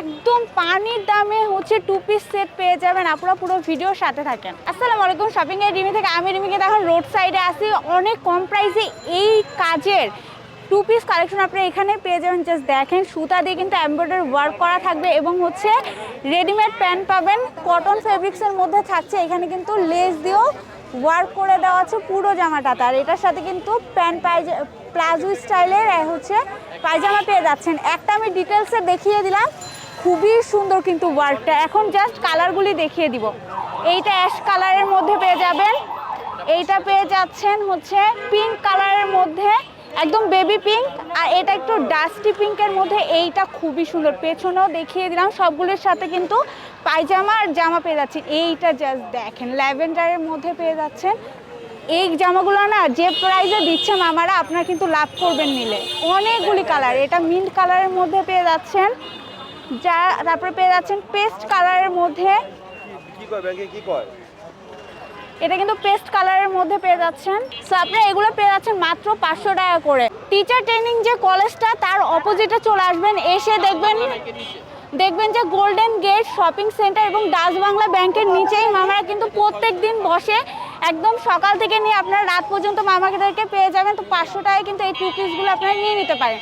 একদম পানির দামে হচ্ছে টু পিস সেট পেয়ে যাবেন। আপনারা পুরো ভিডিওর সাথে থাকেন। আসসালামু আলাইকুম শপিং এর রিমি থেকে। আমি রিমিকে এখন রোড সাইডে আসি অনেক কম প্রাইসে এই কাজের টু পিস কালেকশন আপনি এখানে পেয়ে যাবেন। জাস্ট দেখেন, সুতা দিয়ে কিন্তু এমব্রয়ডারি ওয়ার্ক করা থাকবে এবং হচ্ছে রেডিমেড প্যান্ট পাবেন। কটন ফেব্রিক্সের মধ্যে থাকছে। এখানে কিন্তু লেস দিয়েও ওয়ার্ক করে দেওয়া আছে পুরো জামাটা। তার এটার সাথে কিন্তু প্যান্ট পাইজা প্লাজো স্টাইলের হচ্ছে পায়জামা পেয়ে যাচ্ছেন। একটা আমি ডিটেলসে দেখিয়ে দিলাম। খুবই সুন্দর কিন্তু ওয়ার্কটা এখন জাস্ট কালারগুলি দেখিয়ে দিব। এইটা অ্যাশ কালারের মধ্যে পেয়ে যাবেন। এইটা পেয়ে যাচ্ছেন হচ্ছে পিঙ্ক কালারের মধ্যে, একদম বেবি পিঙ্ক আর এটা একটু ডাস্টি পিঙ্কের মধ্যে, এইটা খুবই সুন্দর। পেছনেও দেখিয়ে দিলাম, সবগুলোর সাথে কিন্তু পায়জামা আর জামা পেয়ে যাচ্ছি। এইটা জাস্ট দেখেন, ল্যাভেন্ডারের মধ্যে পেয়ে যাচ্ছেন। এই জামাগুলো না, যে প্রাইসে দিচ্ছে মামারা আপনারা কিন্তু লাভ করবেন নিলে। অনেকগুলি কালার এটা মিন্ট কালারের মধ্যে পেয়ে যাচ্ছেন। যা তারপরে পেয়ে যাচ্ছেন পেস্ট কালারের মধ্যে। কি কয় ব্যাংকে কি কয়? এটা কিন্তু পেস্ট কালারের মধ্যে পেয়ে যাচ্ছেন। সো আপনারা এগুলো পেয়ে যাচ্ছেন মাত্র পাঁচশো টাকা করে। টিচার ট্রেনিং যে কলেজটা তার অপোজিটে চলে আসবেন। এসে দেখবেন দেখবেন যে গোল্ডেন গেট শপিং সেন্টার এবং ডাচ বাংলা ব্যাংকের নিচেই মামারা কিন্তু প্রত্যেক দিন বসে একদম সকাল থেকে নিয়ে আপনারা রাত পর্যন্ত মামাদেরকে পেয়ে যাবেন। তো পাঁচশো টাকায় কিন্তু এই টু পিসগুলো আপনারা নিয়ে নিতে পারেন।